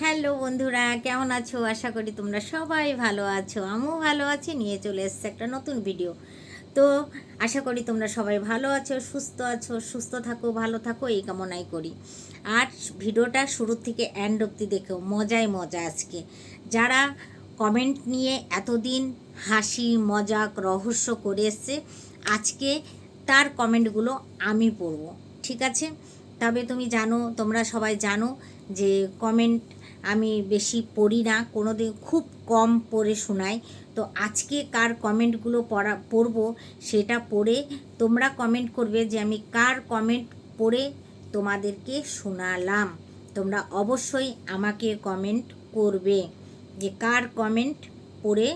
Hello বন্ধুরা, কেমন আছো? আশা করি তোমরা সবাই ভালো আছো। আমিও ভালো আছি, নিয়ে চলে এসছে একটা নতুন ভিডিও তো আশা করি তোমরা সবাই ভালো আছো, সুস্থ আছো, সুস্থ থাকো, ভালো থাকো, এই কামনাই করি। আর ভিডিওটা শুরু থেকে অ্যান্ড অব্দি দেখো, মজাই মজা আজকে। যারা কমেন্ট নিয়ে এতদিন হাসি, মজাক, রহস্য করে এসছে, আজকে তার কমেন্টগুলো আমি পড়ব, ঠিক আছে? তবে তুমি জানো, তোমরা সবাই জানো যে কমেন্ট আমি বেশি পড়ি না কোনো দিন খুব কম পড়ে শোনাই। তো আজকে কার কমেন্টগুলো পড়া, পড়ব সেটা পড়ে তোমরা কমেন্ট করবে যে আমি কার কমেন্ট পড়ে তোমাদেরকে শোনালাম। তোমরা অবশ্যই আমাকে কমেন্ট করবে যে কার কমেন্ট পড়ে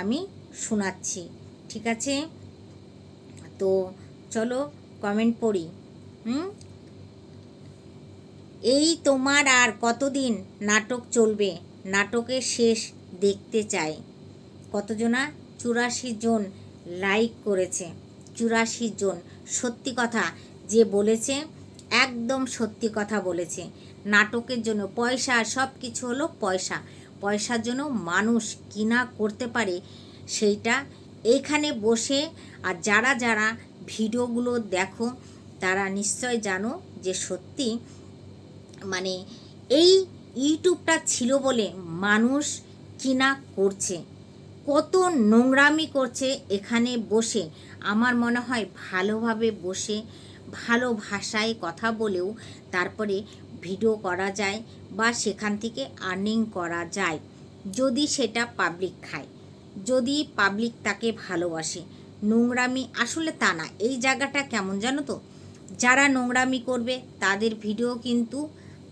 আমি শোনাচ্ছি, ঠিক আছে? তো চলো কমেন্ট পড়ি, হুম? এই তোমার আর কতদিন নাটক চলবে? নাটকের শেষ দেখতে চাই। কতজনা? চুরাশি জন লাইক করেছে। চুরাশি জন। সত্যি কথা যে বলেছে, একদম সত্যি কথা বলেছে। নাটকের জন্য পয়সা সব কিছু হলো পয়সা। পয়সার জন্য মানুষ কিনা করতে পারে সেইটা এইখানে বসে আর যারা যারা ভিডিওগুলো দেখো, তারা নিশ্চয় জানো যে সত্যি মানে এই ইউটিউবটা ছিল বলে মানুষ কিনা করছে। কত নোংরামি করছে এখানে বসে। আমার মনে হয় ভালোভাবে বসে, ভালো ভাষায় কথা বলেও তারপরে ভিডিও করা যায় বা সেখান থেকে আর্নিং করা যায়। যদি সেটা পাবলিক খায়, যদি পাবলিক তাকে ভালোবাসে। নোংরামি আসলে তা না। এই জায়গাটা কেমন জানো তো? যারা নোংরামি করবে তাদের ভিডিও কিন্তু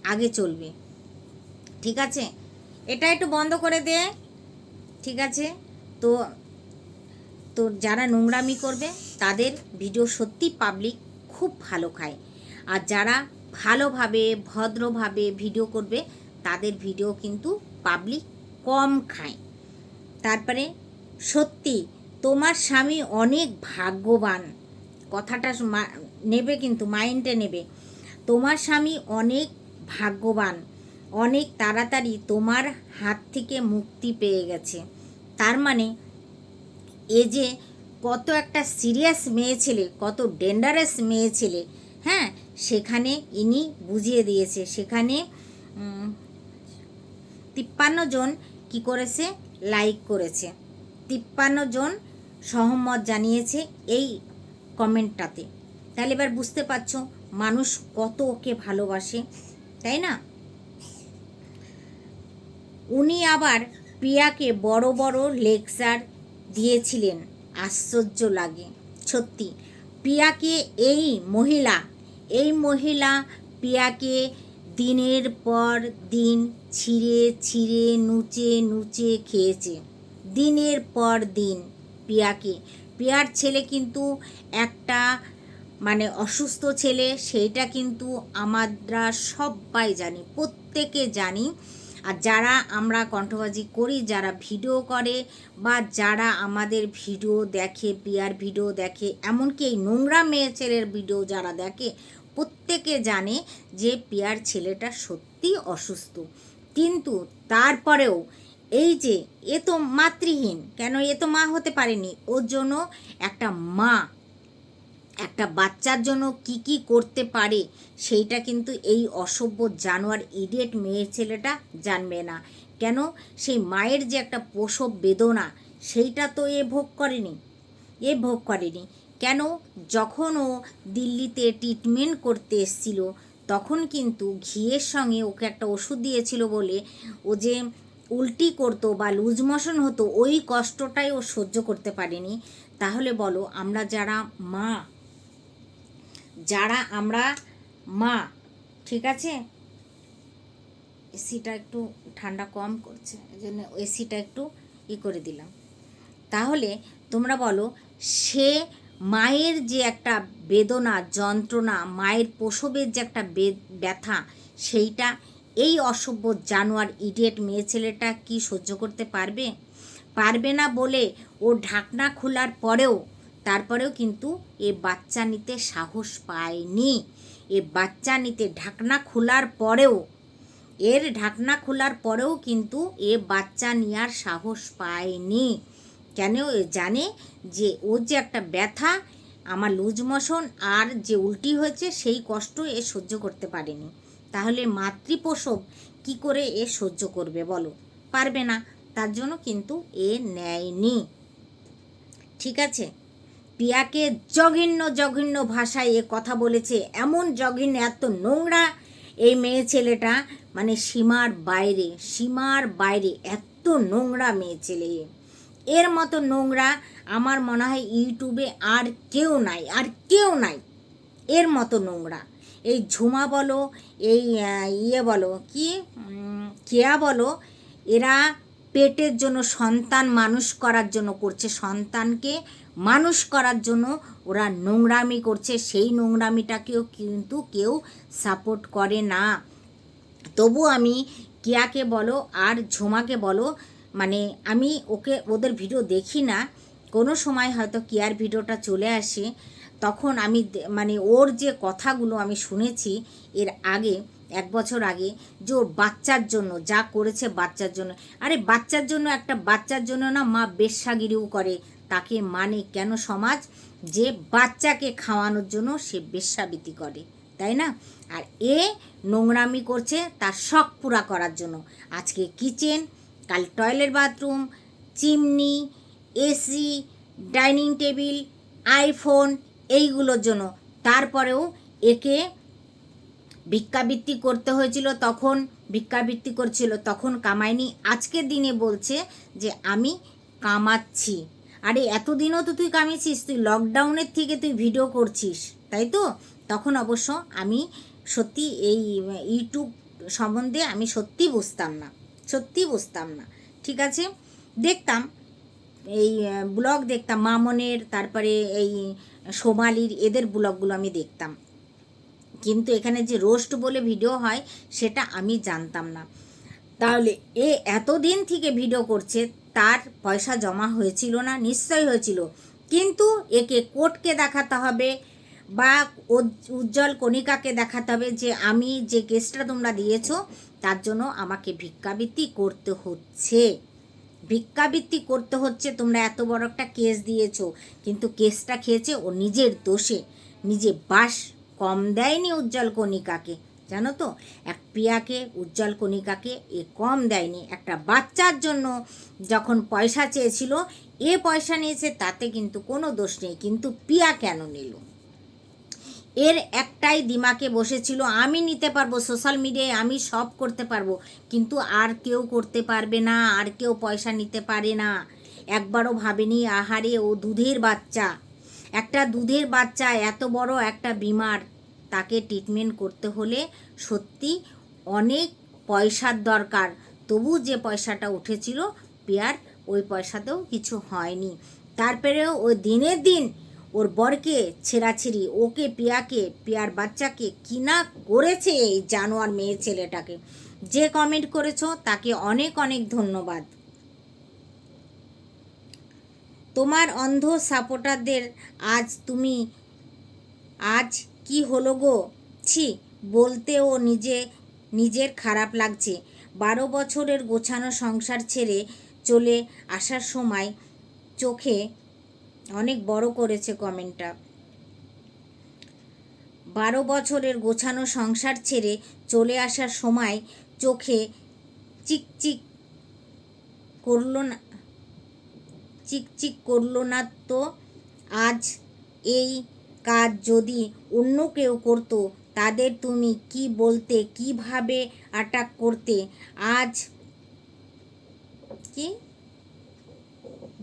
আগে চলবে। ঠিক আছে? এটা একটু বন্ধ করে দে। ঠিক আছে? তো তো যারা নোংরামি করবে, তাদের ভিডিও সত্যি পাবলিক খুব ভালো খায়। আর যারা ভালোভাবে, ভদ্রভাবে ভিডিও করবে, তাদের ভিডিও কিন্তু পাবলিক কম খায়। তারপরে, সত্যি, তোমার স্বামী অনেক ভাগ্যবান। কথাটা নেবে কিন্তু মাইন্ডে নেবে। তোমার স্বামী অনেক ভাগ্যবান। অনেক তাড়াতাড়ি তোমার হাত থেকে মুক্তি পেয়ে গেছে। তার মানে এ যে কত একটা সিরিয়াস মেয়ে ছেলে, কত ডেঞ্জারাস মেয়ে ছেলে হ্যাঁ? সেখানে ইনি বুঝিয়ে দিয়েছে। সেখানে তিপ্পান্ন জন কি করেছে? লাইক করেছে। তিপ্পান্ন জন সহমত জানিয়েছে এই কমেন্টটাতে তাহলে এবার বুঝতে পারছ মানুষ কত ওকে ভালোবাসে। তাই না? উনি আবার প্রিয়াকে বড় বড় লেকচার দিয়েছিলেন। আশ্চর্য লাগে, সত্যি। প্রিয়াকে এই মহিলা এই মহিলা প্রিয়াকে দিনের পর দিন ছিঁড়ে ছিঁড়ে নুচে নুচে খেয়েছে। দিনের পর দিন প্রিয়াকে। প্রিয়ার ছেলে কিন্তু একটা মানে অসুস্থ ছেলে, সেইটা কিন্তু আমরা সবাই জানি, প্রত্যেকে জানি। আর যারা আমরা কণ্ঠবাজি করি, যারা ভিডিও করে বা যারা আমাদের ভিডিও দেখে, পিয়ার ভিডিও দেখে, এমনকি এই নোংরা মেয়ে ছেলের ভিডিও যারা দেখে, প্রত্যেকে জানে যে পিয়ার ছেলেটা সত্যি অসুস্থ। কিন্তু তারপরেও এই যে, এ তো মাতৃহীন, কেন এ তো মা হতে পারেনি? ওর জন্য একটা মা একটা বাচ্চার জন্য কি কি করতে পারে, সেইটা কিন্তু এই অসভ্য জানোয়ার ইডিয়েট মেয়ে ছেলেটা জানবে না। কেন? সেই মায়ের যে একটা প্রসব বেদনা, সেইটা তো এ ভোগ করেনি। এ ভোগ করেনি। কেন? যখন ও দিল্লিতে ট্রিটমেন্ট করতে এসছিল, তখন কিন্তু ঘিয়ের সঙ্গে ওকে একটা ওষুধ দিয়েছিল বলে ও যে উল্টি করতো বা লুজ মোশন হতো, ওই কষ্টটাই ও সহ্য করতে পারেনি। তাহলে বলো, আমরা যারা মা যারা আমরা মা, ঠিক আছে? এসিটা একটু ঠান্ডা কম করছে এই জন্য এসিটা একটু ই করে দিলাম। তাহলে তোমরা বলো, সে মায়ের যে একটা বেদনা, যন্ত্রণা, মায়ের প্রসবের যে একটা ব্যথা, সেইটা, এই অসভ্য জানোয়ার ইডিয়েট মেয়ে ছেলেটা কি সহ্য করতে পারবে? পারবে না বলে ও ঢাকনা খোলার পরেও তারপরেও কিন্তু এ বাচ্চা নিতে সাহস পায়নি। এ বাচ্চা নিতে ঢাকনা খোলার পরেও, এর ঢাকনা খোলার পরেও কিন্তু এ বাচ্চা নেওয়ার সাহস পায়নি। কেন এ জানে যে ওর যে একটা ব্যথা, আমার লুজ মোশন আর যে উল্টি হয়েছে সেই কষ্ট এ সহ্য করতে পারেনি। তাহলে মাতৃপ্রসব কি করে এ সহ্য করবে বলো? পারবে না, তার জন্য কিন্তু এ নেয়নি। ঠিক আছে? পিয়াকে জঘন্য জঘন্য ভাষায় এ কথা বলেছে। এমন জঘন্য, এত নোংরা এই মেয়ে ছেলেটা মানে সীমার বাইরে সীমার বাইরে এত নোংরা মেয়ে ছেলে এর মতো নোংরা আমার মনে হয় ইউটিউবে আর কেউ নাই, আর কেউ নাই। এর মতো নোংরা। এই ঝুমা বলো, এই ইয়ে বলো, কি কেয়া বলো, এরা পেটের জন্য সন্তান, মানুষ করার জন্য করছে সন্তানকে। মানুষ করার জন্য ওরা নোংরামি করছে, সেই নোংরামিটাকেও কিন্তু কেউ সাপোর্ট করে না। তবু আমি কিয়াকে বলো আর ঝুমাকে বলো মানে আমি ওকে, ওদের ভিডিও দেখি না। কোনো সময় হয়তো কিয়ার ভিডিওটা চলে আসে, তখন আমি মানে ওর যে কথাগুলো আমি শুনেছি এর আগে, এক বছর আগে, যে ওর বাচ্চার জন্য, যা করেছে বাচ্চার জন্য। আরে বাচ্চার জন্য একটা বাচ্চার জন্য না মা বেশ্যাগিরিও করে তাকে মানে কেন সমাজ? যে বাচ্চাকে খাওয়ানোর জন্য সে বেশ্যাবৃত্তি করে, তাই না? আর এ নোংরামি করছে তার শখ পুরা করার জন্য। আজকে কিচেন, কাল toilet bathroom, chimney, AC, dining table, iPhone এইগুলোর জন্য। তারপরেও একে ভিক্ষাবৃত্তি করতে হয়েছিল, তখন ভিক্ষাবৃত্তি করছিল, তখন কামায়নি। আজকের দিনে বলছে যে, আমি কামাচ্ছি। আরে, এতদিনও তো তুই কামিয়েছিস, তুই লকডাউনের থেকে তুই ভিডিও করছিস, তাই তো? তখন অবশ্য আমি সত্যি এই ইউটিউব সম্বন্ধে আমি সত্যি বুঝতাম না, সত্যি বুঝতাম না, ঠিক আছে? দেখতাম, এই ব্লগ দেখতাম, মামনের, তারপরে এই সোমালির, এদের ব্লগগুলো আমি দেখতাম। কিন্তু এখানে যে রোস্ট বলে ভিডিও হয়, সেটা আমি জানতাম না। তাহলে এ এতদিন থেকে ভিডিও করছে তার পয়সা জমা হয়েছিল না, নিশ্চয়ই হয়েছিল। কিন্তু একে কোর্টকে দেখাতে হবে বা উজ্জ্বল কণিকাকে দেখাতে হবে যে আমি যে কেসটা তোমরা দিয়েছ, তার জন্য আমাকে ভিক্ষাবৃত্তি করতে হচ্ছে। ভিক্ষাবৃত্তি করতে হচ্ছে, তোমরা এত বড় একটা কেস দিয়েছ, কিন্তু কেসটা খেয়েছে ও নিজের দোষে। নিজে বাস কম দেয়নি উজ্জ্বল কণিকাকে। জানো তো? এক পিয়াকে উজ্জ্বল কণিকাকে এ কম দেয়নি। একটা বাচ্চার জন্য যখন পয়সা চেয়েছিল, এ পয়সা নিয়েছে, তাতে কিন্তু কোনো দোষ নেই। কিন্তু পিয়া কেন নিল? এর একটাই দিমাকে বসেছিল, আমি নিতে পারব, সোশ্যাল মিডিয়ায় আমি সব করতে পারব, কিন্তু আর কেউ করতে পারবে না, আর কেউ পয়সা নিতে পারে না। একবারও ভাবেনি, আহারে, ও দুধের বাচ্চা। একটা দুধের বাচ্চা, এত বড় একটা বিমার তাকে ট্রিটমেন্ট করতে হলে সত্যি অনেক পয়সার দরকার। তবু যে পয়সাটা উঠেছিল, পেয়ার, ওই পয়সাতেও কিছু হয়নি। তারপরেও ও দিনের দিন ওর বরকে ছেঁড়াছিড়ি, ওকে, পিয়াকে, পিয়ার বাচ্চাকে কিনা করেছে এই জানোয়ার মেয়ে ছেলেটাকে? যে কমেন্ট করেছ, তাকে অনেক অনেক ধন্যবাদ। তোমার অন্ধ সাপোর্টারদের আজ তুমি, আজ কি হলো গো? ছি, বলতেও নিজে, নিজের খারাপ লাগছে। বারো বছরের গোছানো সংসার ছেড়ে চলে আসার সময় চোখে অনেক বড় করেছে কমেন্টটা। বারো বছরের গোছানো সংসার ছেড়ে চলে আসার সময় চোখে চিকচিক করল না চিকচিক করল না তো? আজ এই কাজ যদি অন্য কেউ করতো, তাদের তুমি কি বলতে, কীভাবে অ্যাটাক করতে? আজ কি?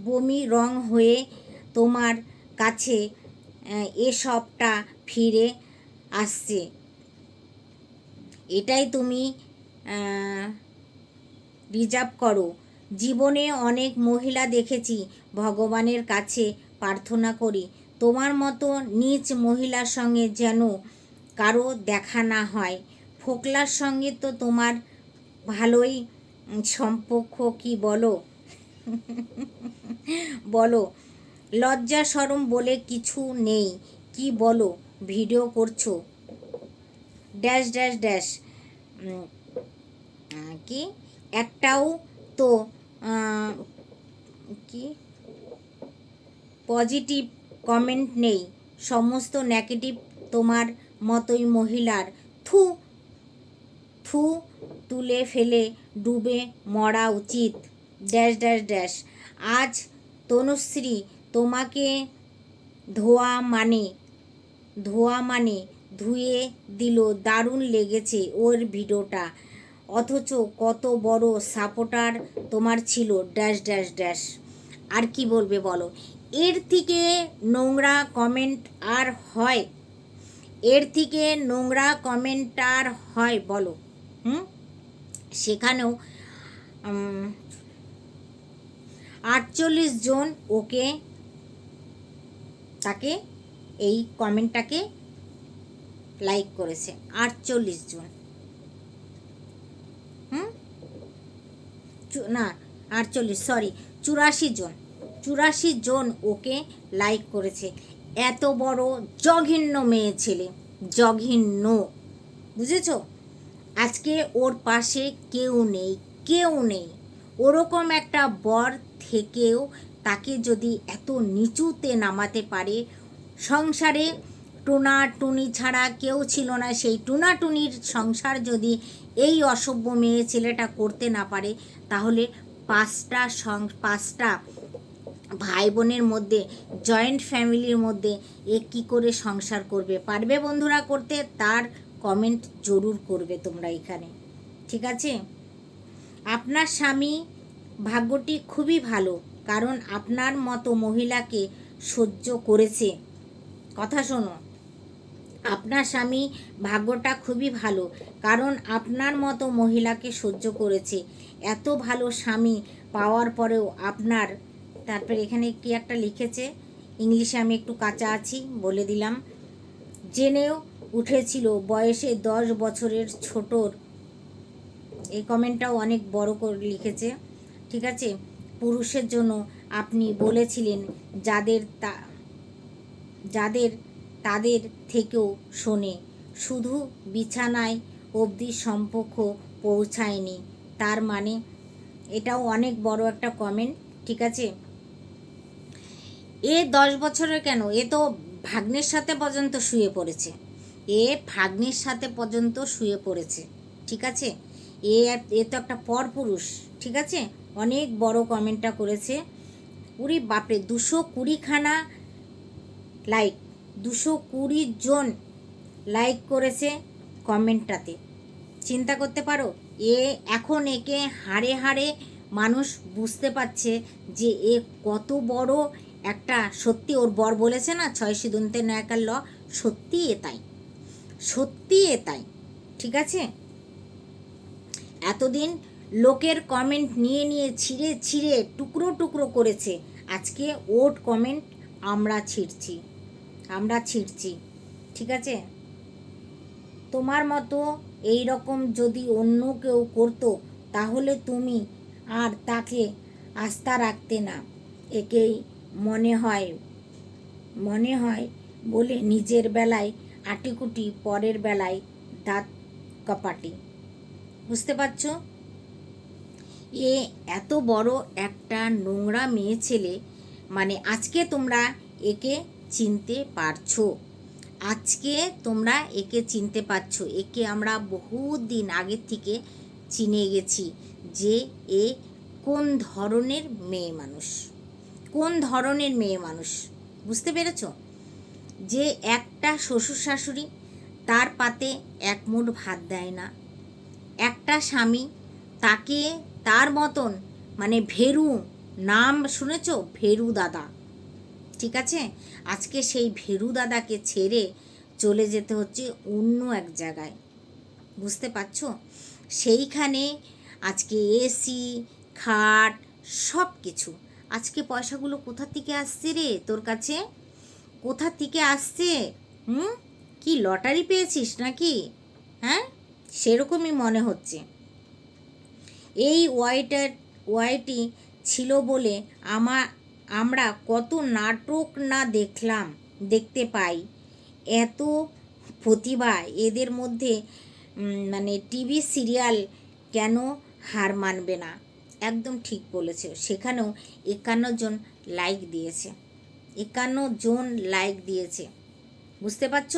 বমি রং হয়ে তোমার কাছে এসবটা ফিরে আসছে। এটাই তুমি রিজার্ভ করো। জীবনে অনেক মহিলা দেখেছি, ভগবানের কাছে প্রার্থনা করি। তোমার মতো নিচ মহিলার সঙ্গে যেন কারও দেখা না হয়। ফোকলার সঙ্গে তো তোমার ভালোই সম্পর্ক, কি বলো? বলো, লজ্জা সরম বলে কিছু নেই, কি বলো? ভিডিও করছ? Dash dash dash. কি? একটাও তো কি? পজিটিভ কমেন্ট নেই। সমস্ত নেগেটিভ তোমার মতোই মহিলার। থু থু তুলে ফেলে ডুবে মরা উচিত। Dash dash dash. আজ তনুশ্রী তোমাকে ধোয়া মানে ধোয়া মানে ধুয়ে দিল, দারুণ লেগেছে ওর ভিডিওটা। অথচ কত বড় সাপোর্টার তোমার ছিল। Dash dash dash. আর কি বলবে বলো? এর থেকে নোংরা কমেন্ট আর হয়। এর থেকে নোংরা কমেন্ট আর হয়, বলো। হুম? সেখানেও আটচল্লিশ জন ওকে, তাকে এই কমেন্টটাকে লাইক করেছে। আটচল্লিশ জন। হুম? না, আটচল্লিশ সরি চুরাশি জন। চুরাশি জন ওকে লাইক করেছে। এত বড় জঘিন্য মেয়ে ছেলে, জঘিন্য। বুঝেছ? আজকে ওর পাশে কেউ নেই কেউ নেই। ওরকম একটা বর থেকেও তাকে যদি এত নিচুতে নামাতে পারে, সংসারে টুনা টুনি ছাড়া কেউ ছিল না। সেই টুনা টুনির সংসার যদি এই অসভ্য মেয়ে ছেলেটা করতে না পারে, তাহলে পাঁচটা সং পাঁচটা ভাই বোনের মধ্যে জয়েন্ট ফ্যামিলির মধ্যে এ কী করে সংসার করবে? পারবে বন্ধুরা করতে? তার কমেন্ট জরুর করবে তোমরা এখানে। ঠিক আছে? আপনার স্বামী ভাগ্যটি খুবই ভালো, কারণ আপনার মতো মহিলাকে সহ্য করেছে। কথা শোনো, আপনার স্বামী ভাগ্যটা খুবই ভালো, কারণ আপনার মতো মহিলাকে সহ্য করেছে। এত ভালো স্বামী পাওয়ার পরেও আপনার তারপর এখানে কি একটা লিখেছে? ইংলিশে আমি একটু কাঁচা আছি, বলে দিলাম। জেনেও উঠেছিল বয়সে দশ বছরের ছোটর। এই কমেন্টটাও অনেক বড় করে লিখেছে। ঠিক আছে? পুরুষের জন্য আপনি বলেছিলেন যাদের তা, যাদের তাদের থেকেও শোনে। শুধু বিছানায় অবধি সম্পর্ক পৌঁছায়নি। তার মানে এটাও অনেক বড় একটা কমেন্ট। ঠিক আছে? এ দশ বছরের কেন? এ তো ভাগ্নের সাথে পর্যন্ত শুয়ে পড়েছে। এ ভাগ্নের সাথে পর্যন্ত শুয়ে পড়েছে, ঠিক আছে? এ এ তো একটা পরপুরুষ, ঠিক আছে? অনেক বড় কমেন্টটা করেছে। উরি বাপরে, দুশো কুড়িখানা লাইক দুশো কুড়ি জন লাইক করেছে কমেন্টটাতে চিন্তা করতে পারো, এ এখন একে হাড়ে হাড়ে মানুষ বুঝতে পারছে যে এ কত বড় একটা সত্যি ওর বর বলেছে না, ছয় সিদ্ধান্তে ন্যায়কার ল, সত্যি এ তাই সত্যি এ তাই ঠিক আছে? এতদিন লোকের কমেন্ট নিয়ে নিয়ে ছিঁড়ে ছিঁড়ে টুকরো টুকরো করেছে। আজকে ওট কমেন্ট আমরা ছিঁড়ছি আমরা ছিঁড়ছি, ঠিক আছে? তোমার মতো এই রকম যদি অন্য কেউ করতো, তাহলে তুমি আর তাকে আস্থা রাখতে না। একেই মনে হয় মনে হয় বলে নিজের বেলায় আটিকুটি পরের বেলায় দাঁত কপাটি। বুঝতে পারছ? এ এত বড় একটা নোংরা মেয়ে ছেলে মানে আজকে তোমরা একে চিনতে পারছ। আজকে তোমরা একে চিনতে পারছ। একে আমরা বহুত দিন আগের থেকে চিনে গেছি যে এ কোন ধরনের মেয়ে মানুষ। কোন ধরনের মেয়ে মানুষ? বুঝতে পেরেছ? যে একটা শ্বশুর শাশুড়ি তার পাতে এক মুঠ ভাত দেয় না। একটা স্বামী তাকে তার মতন মানে ভেরু নাম শুনেছ? ভেরু দাদা। ঠিক আছে? আজকে সেই ভেরু দাদাকে ছেড়ে চলে যেতে হচ্ছে অন্য এক জায়গায়। বুঝতে পারছ? সেইখানে আজকে এসি খাট সব কিছু আজকে পয়সাগুলো কোথা থেকে আসছে রে তোর কাছে? কোথা থেকে আসছে? হুম? কি লটারি পেয়েছিস নাকি? হ্যাঁ? সেরকমই মনে হচ্ছে। এই ওয়াইটার, ওয়াইটি ছিল বলে আমা, আমরা কত নাটক না দেখলাম, দেখতে পাই। এত প্রতিভা এদের মধ্যে মানে টিভি সিরিয়াল কেন হার মানবে না? একদম ঠিক বলেছে। সেখানেও একান্ন জন লাইক দিয়েছে। একান্ন জন লাইক দিয়েছে। বুঝতে পারছ?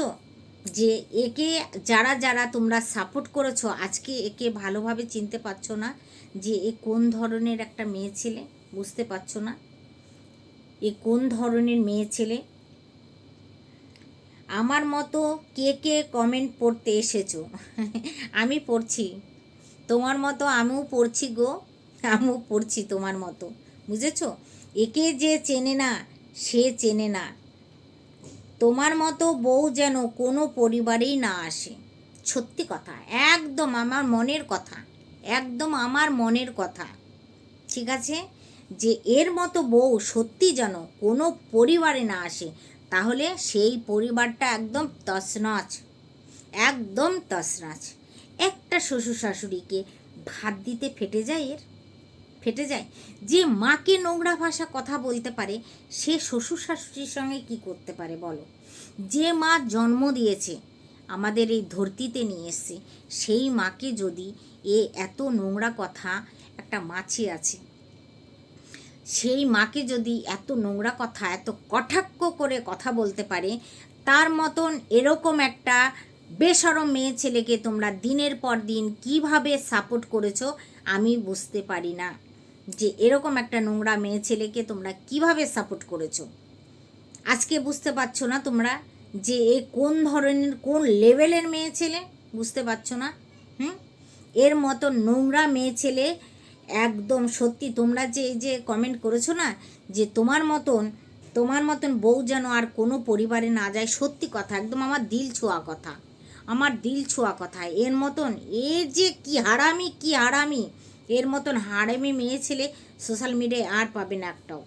যে একে যারা যারা তোমরা সাপোর্ট করেছ, আজকে একে ভালোভাবে চিনতে পারছ না যে এ কোন ধরনের একটা মেয়ে ছেলে, বুঝতে পারছ না? এ কোন ধরনের মেয়ে ছেলে? আমার মতো কে কে কমেন্ট পড়তে এসেছ? আমি পড়ছি। তোমার মতো আমিও পড়ছি গো। আমিও পড়ছি তোমার মতো, বুঝেছ? একে যে চেনে না, সে চেনে না। তোমার মতো বউ যেন কোনো পরিবারেই না আসে। সত্যি কথা, একদম আমার মনের কথা, একদম আমার মনের কথা। ঠিক আছে? যে এর মতো বউ সত্যি যেন কোনো পরিবারে না আসে, তাহলে সেই পরিবারটা একদম তছনছ একদম তছনছ। একটা শ্বশুর শাশুড়িকে ভাত দিতে ফেটে যায় এর? ফেটে যায়। যে মাকে নোংরা ভাষা কথা বলতে পারে, সে শ্বশুর শাশুড়ির সঙ্গে কি করতে পারে বলো? যে মা জন্ম দিয়েছে, আমাদের এই ধরতিতে নিয়ে এসছে, সেই মাকে যদি এ এত নোংরা কথা একটা মাছি আছে, সেই মাকে যদি এত নোংরা কথা, এত কটাক্ষ করে কথা বলতে পারে, তার মতন এরকম একটা বেসরম মেয়ে ছেলেকে তোমরা দিনের পর দিন কীভাবে সাপোর্ট করেছ, আমি বুঝতে পারি না। যে এরকম একটা নোংরা মেয়ে ছেলেকে তোমরা কীভাবে সাপোর্ট করেছ? আজকে বুঝতে পারছ না তোমরা যে এ কোন ধরনের, কোন লেভেলের মেয়ে ছেলে? বুঝতে পারছ না? হুম? এর মতো নোংরা মেয়ে ছেলে একদম সত্যি তোমরা যে যে কমেন্ট করেছ না, যে তোমার মতন তোমার মতন বউ যেন আর কোনো পরিবারে না যায়, সত্যি কথা, একদম আমার দিল ছোঁয়া কথা, আমার দিল ছোঁয়া কথা, এর মতন, এ যে কি হারামি কি হারামি এর মতন হারামি মেয়ে ছেলে সোশ্যাল মিডিয়ায় আর পাবে না একটাও।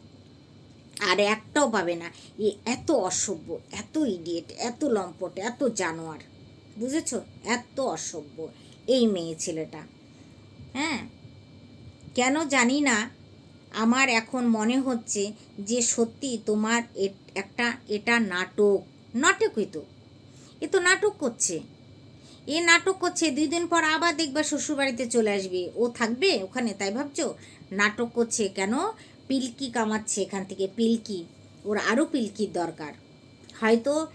আর একটাও পাবে না। এ এত অসভ্য, এত ইডিয়েট এত লম্পট, এত জানোয়ার। বুঝেছ? এত অসভ্য এই মেয়ে ছেলেটা। হ্যাঁ? কেন জানি না। আমার এখন মনে হচ্ছে যে সত্যি তোমার একটা, এটা নাটক। নাটকই তো। এ তো নাটক করছে। এ নাটক করছে, দুই দিন পর আবার দেখবা শ্বশুরবাড়িতে চলে আসবে। ও থাকবে ওখানে, তাই ভাবছ? নাটক করছে কেন? পিলকি কামাচ্ছে এখান থেকে, পিলকি। ওর আরও পিলকির দরকার। হয়তো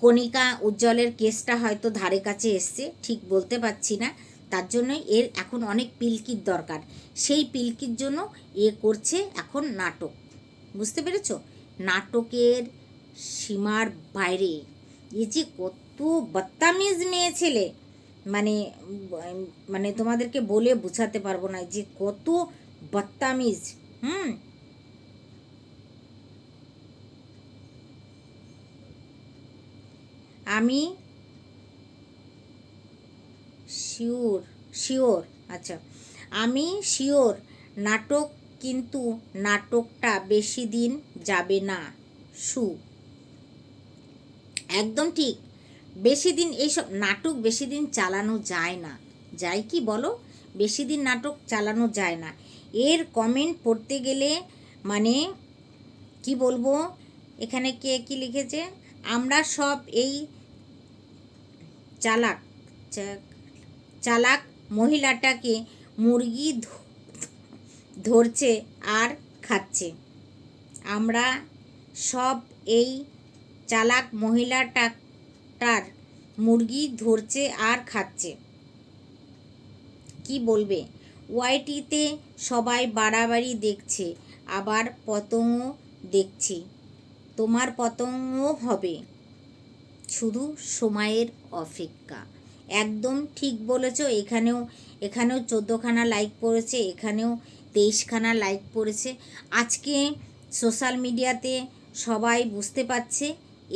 কণিকা উজ্জ্বলের কেসটা হয়তো ধারে কাছে এসছে, ঠিক বলতে পারছি না। তার জন্যই এর এখন অনেক পিলকির দরকার। সেই পিলকির জন্য এ করছে এখন নাটক। বুঝতে পেরেছ? নাটকের সীমার বাইরে। এ যে কত বত্তামিজ মেয়ে ছেলে। মানে মানে তোমাদেরকে বলে বোঝাতে পারব না যে কত বত্তামিজ হুম? আমি শিওর শিওর আচ্ছা। আমি শিওর, নাটক কিন্তু নাটকটা বেশি দিন যাবে না, সু। একদম ঠিক। বেশি দিন এইসব নাটক বেশি দিন চালানো যায় না। যায় কি বলো? বেশি দিন নাটক চালানো যায় না। এর কমেন্ট পড়তে গেলে মানে কি বলব? এখানে কে কি লিখেছে? আমরা সব এই চালাক চালাক মহিলাটাকে মুরগি ধরছে আর খাচ্ছে। আমরা সব এই চালাক মহিলাটার মুরগি ধরছে আর খাচ্ছে। কি বলবে? ওয়াইটিতে সবাই বাড়াবাড়ি দেখছে, আবার পতঙ্গ দেখছি। তোমার পতঙ্গ হবে। শুধু সময়ের অপেক্ষা। একদম ঠিক বলেছ, এখানেও এখানেও চোদ্দোখানা লাইক পড়েছে, এখানেও তেইশখানা লাইক পড়েছে। আজকে সোশ্যাল মিডিয়াতে সবাই বুঝতে পারছে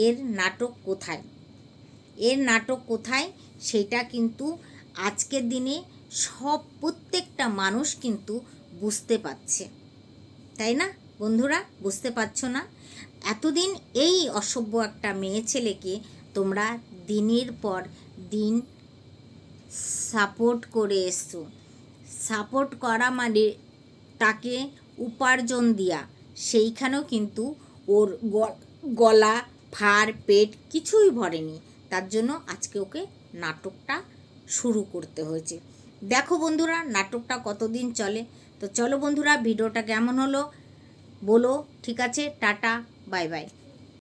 এর নাটক কোথায়। এর নাটক কোথায় সেটা কিন্তু আজকের দিনে সব প্রত্যেকটা মানুষ কিন্তু বুঝতে পারছে। তাই না? বন্ধুরা, বুঝতে পারছ না? এতদিন এই অসভ্য একটা মেয়ে ছেলেকে তোমরা দিনের পর দিন সাপোর্ট করে এসছো। সাপোর্ট করা মানে তাকে উপার্জন দেওয়া সেইখানেও কিন্তু ওর গলা, ফার, পেট কিছুই ভরেনি। তার জন্য আজকে ওকে নাটকটা শুরু করতে হয়েছে। দেখো বন্ধুরা, নাটকটা কতদিন চলে? তো চলো বন্ধুরা, ভিডিওটা কেমন হলো? বলো, ঠিক আছে, টাটা, বাই বাই।